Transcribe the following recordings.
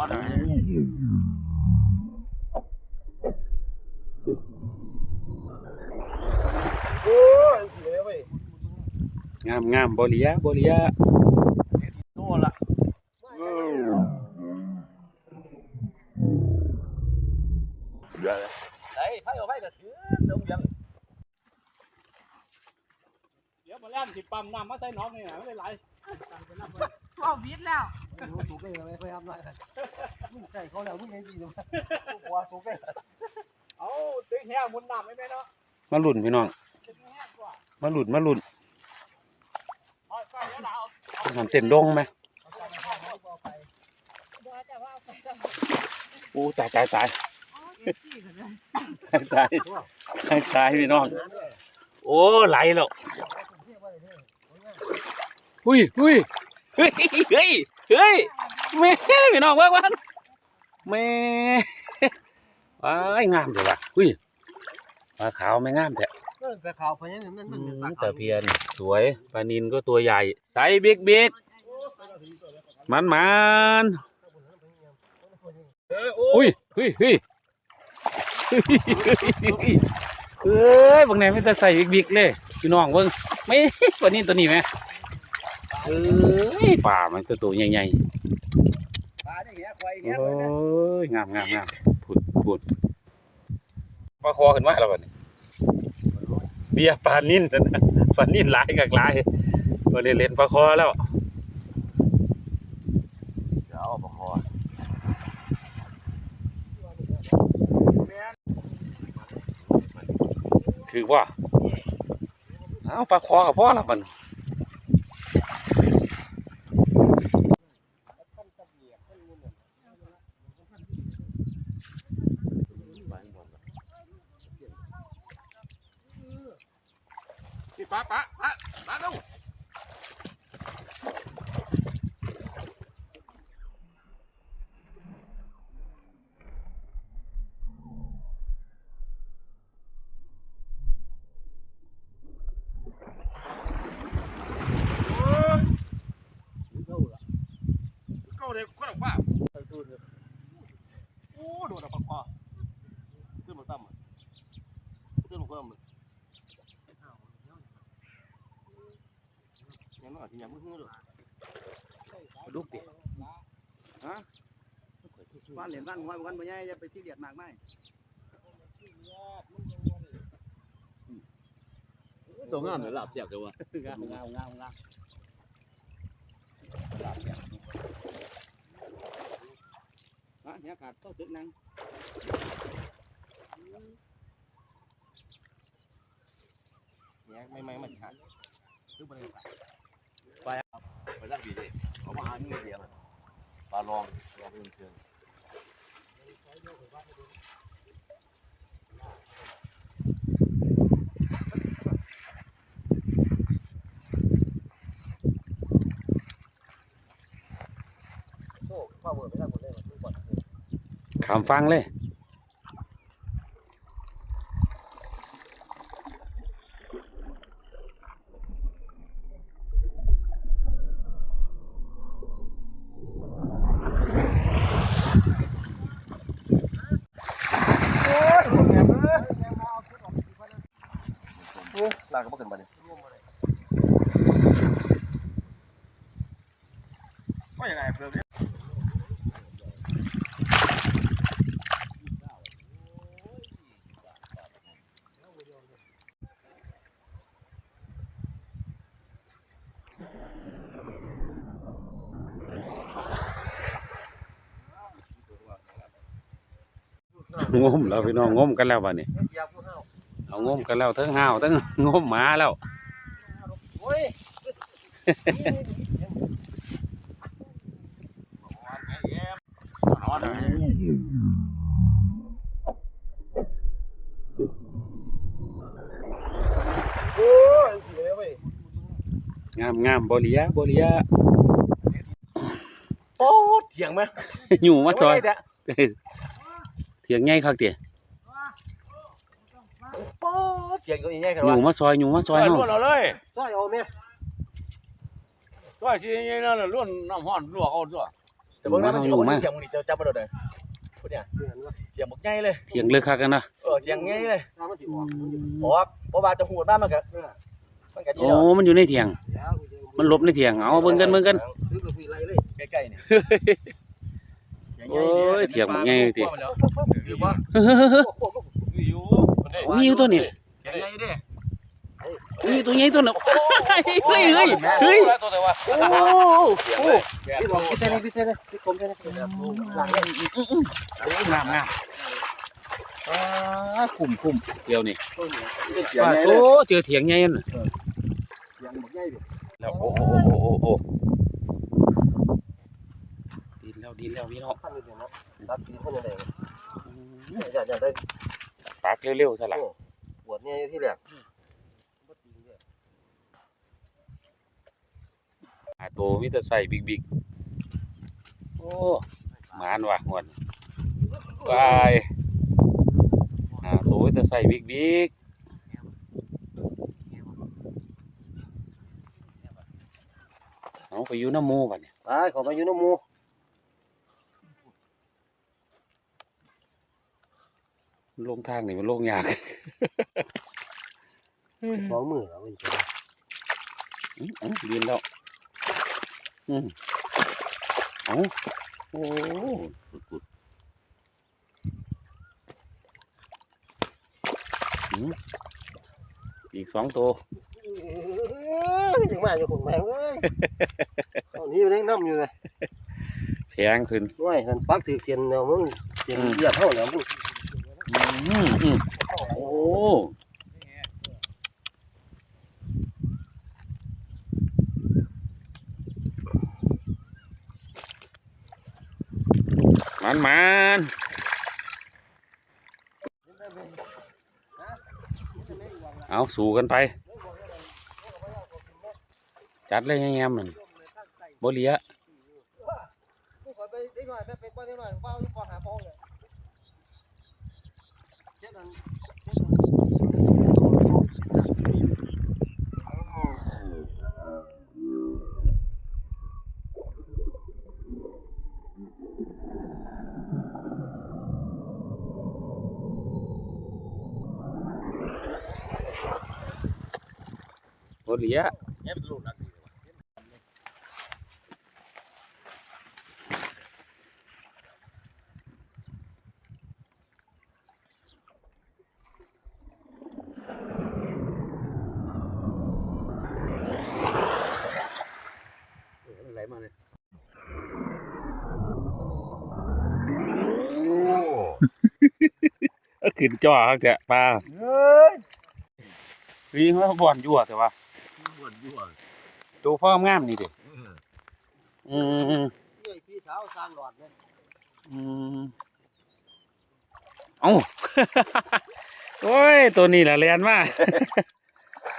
อนเลยงามงามบริยะบริยะโน่ละไอ้ไพ่เอาไพ่กระถือดี๋ยวเบียงเดี๋ยวมาแล่นสิปั๊มน้ำมาใส่น้องนี่นะไม่ได้ไหล เอาวิทย์แล้ว ถูกได้ไมพยายามหน่อยมึงใส่เขาแล้วมึงยังดีอยู่หัวถูกได้เอาตึงแห้งมุนน้ำไม่แม่เนาะมาหลุนพี่น้อง ตึงแห้งกว่ามาหลุนมาหลุนเอาไฟแล้วนเอาทำเต้นดงไหมบัวแต่ว่าเอาไปก็อู้ตายตายตายเอาเด็กที่กันเลยตายตายตายตายพี่น้อง โอ้ไหลแล้วหุ้ยหุ้ยเฮ้ยเฮ้ย เฮ้ยแม่พี่น้องว่าวันแม่ว้ายงามจังวะหุ้ยปลาขาวไม่งามแต่แต่ข่าวพยังนั่นอืมันมตะเพียนสวยปลานินก็ตัวใหญ่ไซส์บิ๊กบิ๊กมันมันอุ้ยเฮ้ยเฮ้ยเอ้ยบางแนไม่จะใส่บิ๊กบิ๊กเลยพี่น้องเบิ่งไม่ปลานินตัวนี้ไหม เอ้ยป่ามันก็ตัวใหญ่ปลาได้เหี้ยควายๆเหี้ยโอ้ยงามงามงามผุดผุดปลาคอขึ้นมาแล้วบัดนี้เบียร์ปลานินนั่นนะปลานินหลายกับหลายวันนี้เล่นปลาคอแล้วเดี๋ยวเอาปลาคอถือว่าเอาปลาคอกับพ่อละมันพี่ปลาปลาปลาปลาดูก็ เลยก็ต้องว่าโอ้โดนปลาคอขึ้นมาตั้มขึ้นมาตั้ม ยังน้อยที่ยังไม่ขึ้นเลยลูกดิบ้านเหรียญบ้านห้อยกันบ่ใหญ่จะไปที่เดียดมากไหมตัวงามเลยหลับเสียบเลยวะงามงามงามงามอะเนี่ยขาดเข้าตึกนังเนี่ยไม่ไม่มันขาดตึกบริษัท ไปได้ดีเลยเขามาหานี่เดียวปลาลองลองเพื่อนเพื่อนข้าวเบอร์ไม่ได้หมดเลยทุกคนขามฟังเลย ลากก็ขึ้นมาเลยว่ายังไงเพิ่มเนี่ย งมแล้วพี่น้องงมกันแล้วบัดนี้ยาผู้เฒ่าเอางมกันแล้วทั้งห้าวทั้งงมหมาแล้วโอ้ยนอนเลยโอ้ยเสียเว้ยงามงามบริยะบริยะโอ้เถียงไหมอยู่มาซอยเด้เถียงง่ายคักเตี๋ยโอ้เถียงก็ยังไงกันอวะยู่มาซอยอยู่มาซอยเฮาล้วนเอาเลยซอยเอาแม่ก็สิยังนั่นล้วนน้ำห้อนลวกเอาด้วยแต่เบิ่งนะมันอยู่มาเสียงมึงนี่เจ้าจับมาโดดเลยพูดเนี่ยเดือนว่าเสียงบักใหญ่เลยเถียงเลือกคักกันเนาะเออเสียงใหญ่เลยถ้ามันสิออกเพราะว่าเพราะว่าจะหูดบ้านมันก็มันก็ดีโอ้แล้วมันอยู่ในเถียง แล้วมันหลบในเถียงเอาเบิ่งกันเบิ่งกันซื้อกาแฟไรเลยใกล้ๆนี่ โอ้ยเถียงบักใหญ่ติหรือว่ามีอยู่มีอยู่ตัวนี้เถียงใหญ่ดิมีตัวใหญ่ตัวนึงเฮ้ยเฮ้ยเฮ้ยตัวไหนวะโอ้โหพี่บอกพี่เต้นพี่เต้นพี่คมเต้นหลังเนี่ยงามงามอ่าคุ้มคุ้มเดี๋ยวนี้เสียงว่าใหญ่โตเลยเจอเถียงใหญ่น่ะยังบอกใหญ่ดิแล้วโอ้โอ้โอ้โอ้โอ้ดิน แล้วดินแล้วพี่น้องขั้นนี้เนาะตัดตีนเขาเลยอยากอยากได้ปากเร็วๆซะล่ะปวดเนี่ยที่แรกหาโตมีแต่ใส่บิ๊กๆโอ้หมานว่ะงวดนี้วายหาโตมีแต่ใส่บิ๊กๆเอาไปอยู่น้ำหมูบัดเนี่ยไปขอมาอยู่น้ำมู ลงทางนี่มันลงยากสองมือเอาไปอื้ออื้อดินแล้ว อืมเอาโอ้สุดๆอื้ออีกสองตัวยังมาอยู่คนแม่เอ้ยตอนนี้อยู่ในน้ำอยู่เลยแพงขึ้นว้ยท่านปักถือเสียนแล้วมึงเสียนเหยียบเท่าแล้วมึงอืมอืม โอ้มันมันเอาสู่กันไป จัดเลยแง่ๆมันบ่เลียไปได้หน่อยไปไปป้อนได้หน่อยเป้าอยู่ก่อนหาป้อเลย เจ็ดอัน บ่เหลีย เนี่ยเป็นลูกนักดี ไหลมาเลย เอา ขึ้นจ่อครับแกปลาเฮ้ยวิ่งแล้วบ่อนยั่วแต่ว่าปวดยั่วตัวพ่องามนี่ดิอืมเฮ้ยพี่สาวสร้างหลอดเลยอืมเอ้าโอ้ยตัวนี้แหละเรียนมา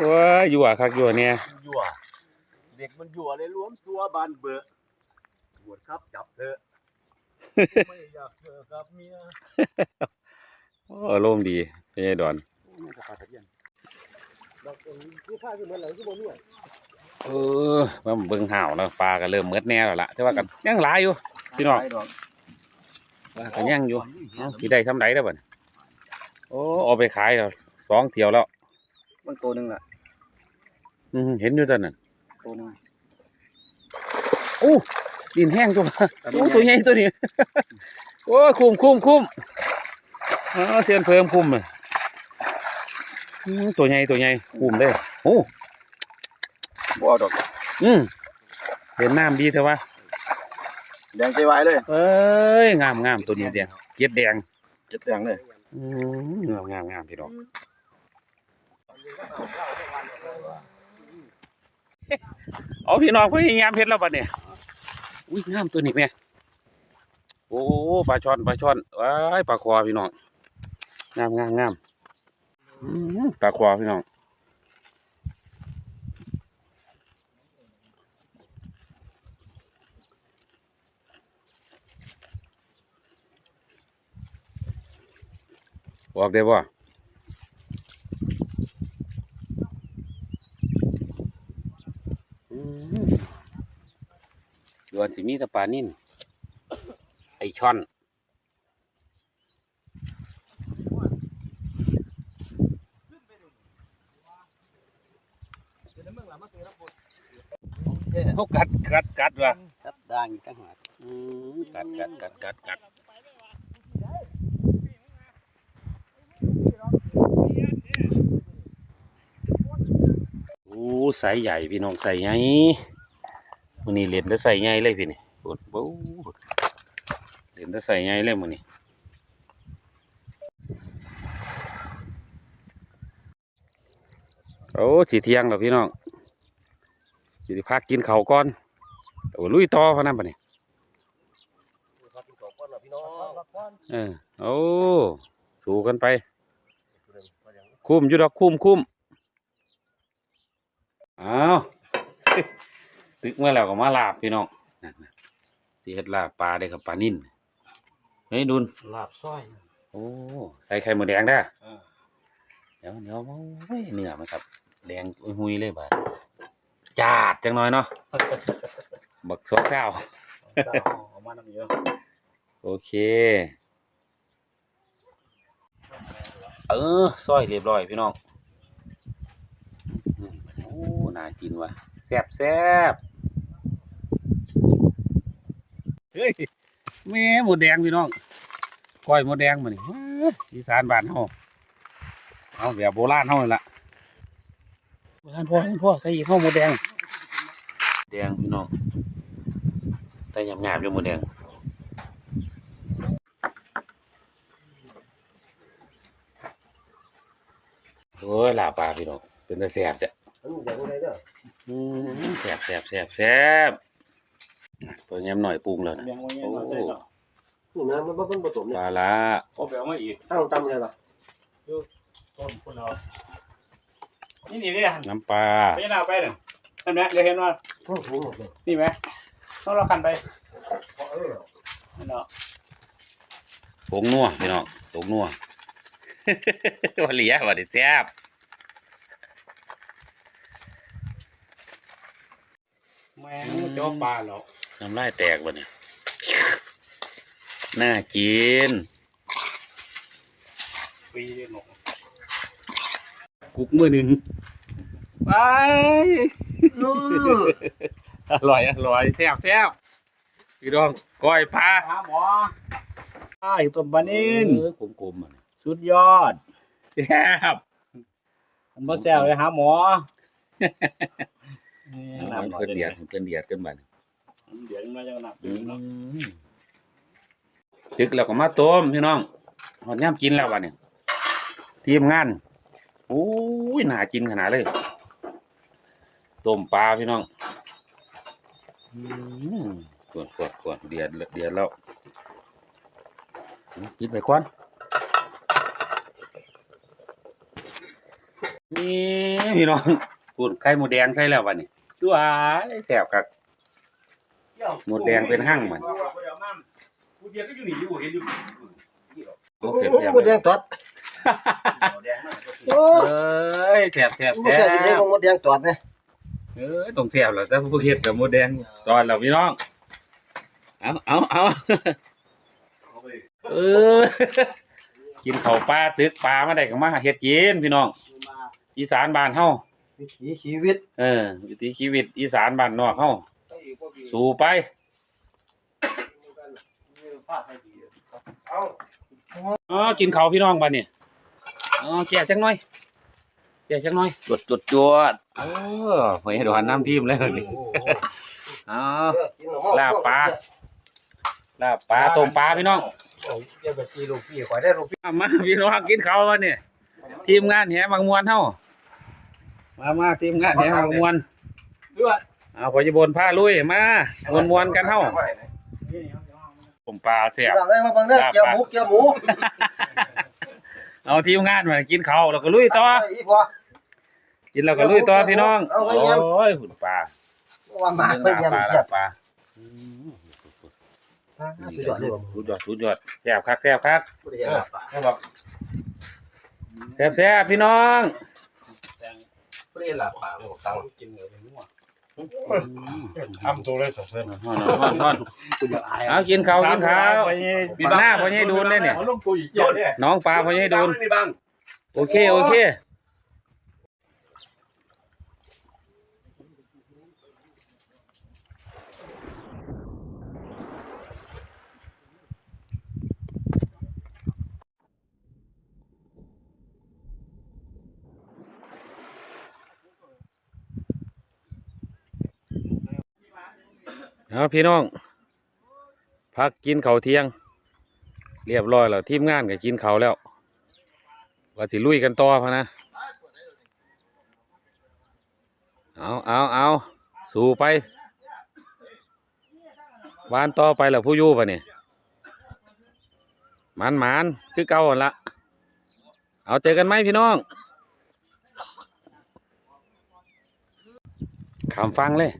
ตัวยั่วคักยั่วเนี่ยยั่วเด็กมันยั่วเลยรวมตัวบานเบอะบวชครับจับเถอะไม่อยากเจอกับเมียโอ้อารมณ์ดีเอ้ดอนดอกผู้ชายที่เหมือนไหลที่บ่มีเออมาเบิ่งห่าวแล้วปลาก็เริ่มเมดแน่แล้วล่ะแต่ว่ากันยังหลายอยู่ พี่น้อง ปลาก็ยังอยู่เอ้าสิได้ทำไรแล้วบัดนี้โอ้เอาไปขายแล้วสองเที่ยวแล้ว มันตัวนึงล่ะอืมเห็นอยู่ตอนนั้นตัวนึงโอ้ดินแห้งจังวะโอ้ตัวใหญ่ตัวนี้ โอ้คุ้มคุ้มคุ้มอ๋อ เสียนเพิ่มคุ้มเลยอืมตัวใหญ่ตัวใหญ่คุ้มเลยโอ้บ่เอาดอกอืมเห็นน้ำดีเถอะวะแดงใจไว้เลย เอ้ยงามงามตัวนี้แดงเกียดแดงเจ็บแดงเลยอืมงามงามงามพี่น้องเอาพี่น้องพยายามเฮ็ดแล้วบัดเนี่ยอุ้ยงามตัวนี้แม่โอ้ปลาช่อนปลาช่อนว้ายปลาคอพี่น้อง งามงามงามอืมปลาคอพี่น้องบอกได้บ่อืมดวนสิมีแต่ปลานิ่นไอช่อน เขากัดกัดกัดว่ะตัดด่างอีกต่างหากอืมกัดกัดกัดกัดกัดโอ้ใส่ใหญ่พี่น้องใส่ใหญ่มันนี่เล่นแต่ใส่ใหญ่เลยพี่นี่โอ้โหเล่นแต่ใส่ใหญ่เลยมันนี่ โอ้สีเที่ยงแล้วพี่น้องสิได้พักกินข้าวก่อนโอ้ลุยต่อพะนั่นปะนี่เออโอ้สู้กันไป คุ้มอยู่ดอกคุ้มคุ้มอ้าวตึกเมื่อแล้วก็มาลาบพี่น้องนั่นน่ะสิเฮ็ดลาบปลาได้กับปลานิ่นเฮ้ยดุนลาบซอย โอ้ ใส่ไข่หมูแดงได้อ เออเดี๋ยวเดี๋ยวโอ้ยเนื้อมันครับ แดงหุยๆเลยบาดจาดจังหน่อยเนาะบักสองเก้าเอามาน้ำเยอะโอเค เออซอยเรียบร้อยพี่น้องอืมโอ้น่ากินว่ะแซ่บแซ่บเฮ้ยแม่หมดแดงพี่น้องก้อยหมดแดงมานี่เอ้ยอีสานบ้านเฮา เอาแบบโบราณเฮานี่ล่ะโบราณพ่อพ่อใส่อีกข้าวหมดแดง แดงพี่น้องแต่ยำหยาบๆอยู่หมดแดงโอ้ยลาปลาพี่น้องเป็นตาแสบจ้ะอันนี้อย่างไรเด้ออืมแสบแสบแสบแสบเพิ่งยำหน่อยปรุงแล้วนะเลี้ยงไว้ยังโอ้มาใส่เนาะนี่นะมันบ่เพิ่งผสมปเนี่ยลาละเอาไปเอามาอีกตั้งตำเลยป่ะ ต้นคนเรานี่นี่เนี่ยน้ำปลาไปยังเอาไปเนี่ยเห็นไหมเลยเห็นว่าโอ้โหหมดเลยนี่ไหมต้องเราคันไปเออนั่นเนาะผงนัวพี่น้องผงนัวว่าเหลียว่าดิแซ่บแม่งจอปลาเราน้ำลายแตกวะเนี่ยน่ากินปีหนก กุกมือหนึ่งไปอร่อยอร่อยแซ่บแซ่บพี่น้องก้อยปลาหาหมอไอ้ตัวบานินเออกลมๆมันสุดยอดแซ่บมันบ่แซวเลยหาหมอน้ำเพื่อนเดียดเพื่อนเดียดกันบัดเดี๋ยวมาจะหนักอืมตึกแล้วก็มาต้มพี่น้องหอดย่ำกินแล้ววันนี้ทีมงานโอ้ยน่ากินขนาดเลย ต้มปลาพี่น้องอืมกวดกวดกวดเดียดเดียดแล้วปิดไปก่อนนี่พี่น้องปุ่นไข่หมูแดงใส่แล้ววันนี้ด้วยแซ่บคักหมดแดงเป็นหั่งมันกูเดียวก็อยู่นี่อยู่เห็นอยู่โอโอ้เคโหหมดแดงตอด หมดแดงมากโอ้เอ้ยแซ่บแซ่บไม่แซ่ใช่ที่ไหนบของหมดแดงตอดไหมเอ้ยต้องแซ่บแล้วแต่ผู้เฮ็ดกับหมดแดงตอนแล้วพี่น้องเอาเอาเอาเออกินข้าวปลาตึกปลามาได้ก็มาเฮ็ดกินพี่น้องอีสานบ้านเฮาวิถีชีวิตเออวิถีชีวิตอีสานบ้านนอกเฮาสู่ไปเอาอ๋อกินข้าวพี่น้องบัดนี้ อ๋อแก่จังหน่อยแก่จังหน่อยจวดจวดจวดเออหอยดอนน้ำทิมแล้วนี่อ๋อกินหน่อลาบปลาลาบปลาต้มปลาพี่น้องอย่าไปตีลูกพี่ข่อยได้ลูกพี่มาพี่น้องกินข้าววันนี้ทีมงานแหบางมวนเฮามามาทีมงานแหบางมวนด้วยเอาพอยบนผ้าลุยมามวนมวนๆกันเฮาต้มปลาเสียบได้มาบังเด้อเจียวหมูเจียวหมู เอาทีมงานมากินข้าวแล้วก็ลุยต่อ อีพอ กินแล้วก็ลุยต่อพี่น้อง เอาโอไว้เยี่ยม้ยหุ่นปลาว่ามาเรื่องเพิ่นลายับงปลาเทียลาบบปลาสุดยอดเลยบ่สุดยอดสุดยอดแซ่บคักแซ่บคักบ่ได้เห็นลาบปลาแซ่บแซ่บพี่น้อง บ่ได้เห็นลาบปลาบ่ตังกินเหนือเป็นนัว ทำตัวเลยสองเพื่อนฮ้อนฮ้อนฮ้อนกูอยากอายเอากินข้าวกินข้าวปีหน้าพ่อใหญ่ดูนได้เนี่ยอาลงตัวอีกเกี่ยวเนี่ย น้องปลาพ่อใหญ่โดนนี่บ้างโอเคโอเค เอาพี่น้อง พักกินเขาเที่ยง เรียบร้อยแล้วทีมงานก็กินเขาแล้วว่าสิลุยกันต่อพะนะเอาเอาเอาสู้ไปวานต่อไปแล้วผู้ยู่ปะเนี่ยมันหมานคือเก่าละเอาเจอกันไหมพี่น้องขามฟังเลย